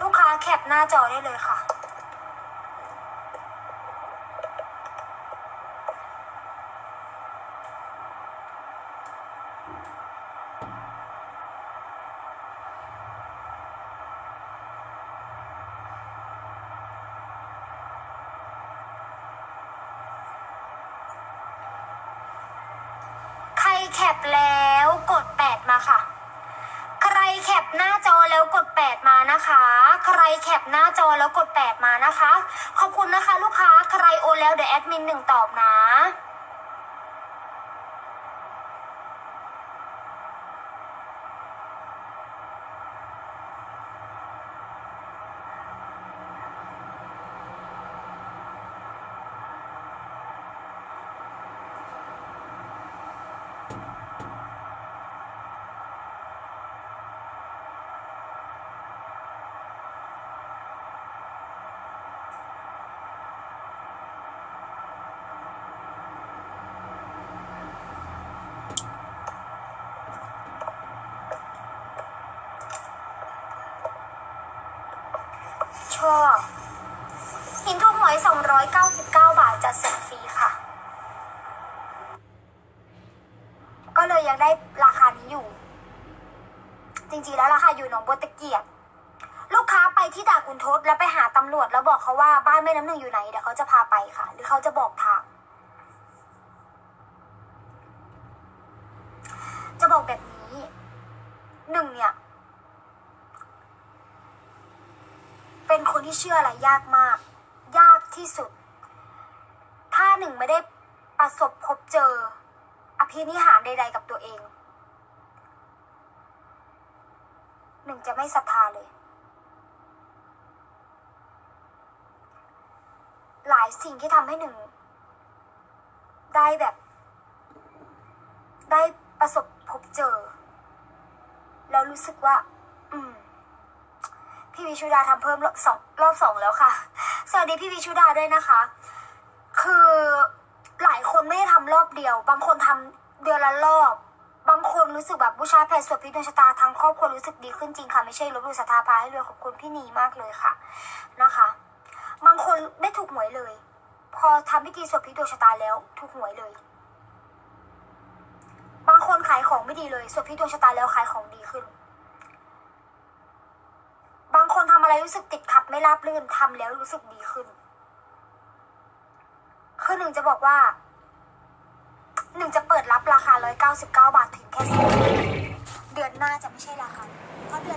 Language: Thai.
ลูกค้าแคปหน้าจอได้เลยค่ะ ใครแคปแล้วกดแปดมาค่ะ แคปหน้าจอแล้วกดแปดมานะคะ ใครแคปหน้าจอแล้วกดแปดมานะคะ ขอบคุณนะคะลูกค้า ใครโอนแล้วเดี๋ยวแอดมินหนึ่งตอบนะ ชอบหินทุกหมอย299 บาทจะส่งฟรีค่ะ ก็เลยยังได้ราคานี้อยู่ จริงๆแล้วราคาอยู่หนองบัวตะเกียบ ลูกค้าไปที่ด่านคุณทศแล้วไปหาตำรวจแล้วบอกเขาว่าบ้านแม่น้ำหนึ่งอยู่ไหนเดี๋ยวเขาจะพาไปค่ะ หรือเขาจะบอกทาง จะบอกแบบนี้หนึ่งเนี่ย เป็นคนที่เชื่ออะไรยากมาก ยากที่สุด ถ้าหนึ่งไม่ได้ประสบพบเจอ อภินิหารใด ๆ กับตัวเอง หนึ่งจะไม่ศรัทธาเลย หลายสิ่งที่ทำให้หนึ่ง ได้แบบ ได้ประสบพบเจอ แล้วรู้สึกว่า วิชุดาทำเพิ่มรอบสองรอบสองแล้วค่ะ สวัสดีพี่วิชุดาด้วยนะคะ คือหลายคนไม่ได้ทำรอบเดียว บางคนทำเดือนละรอบ บางคนรู้สึกแบบบูชาแผ่สวดพิษดวงชะตาทั้งครอบครัวรู้สึกดีขึ้นจริงค่ะ ไม่ใช่ลบหลู่ศรัทธาพาให้รวยขอบคุณพี่นีมากเลยค่ะนะคะ บางคนไม่ถูกหวยเลย พอทำพิธีสวดพิษดวงชะตาแล้ว ถูกหวยเลย บางคนขายของไม่ดีเลยสวดพิษดวงชะตาแล้วขายของดีขึ้น บางคนทำ อะไรรู้สึกติดขัดไม่ราบรื่นทำแล้วรู้สึกดีขึ้น คือหนึ่งจะบอกว่า หนึ่งจะเปิดรับราคา 199 บาทถึงแค่สิ้นเดือนหน้าจะไม่ใช่ราคาเพราะเดือน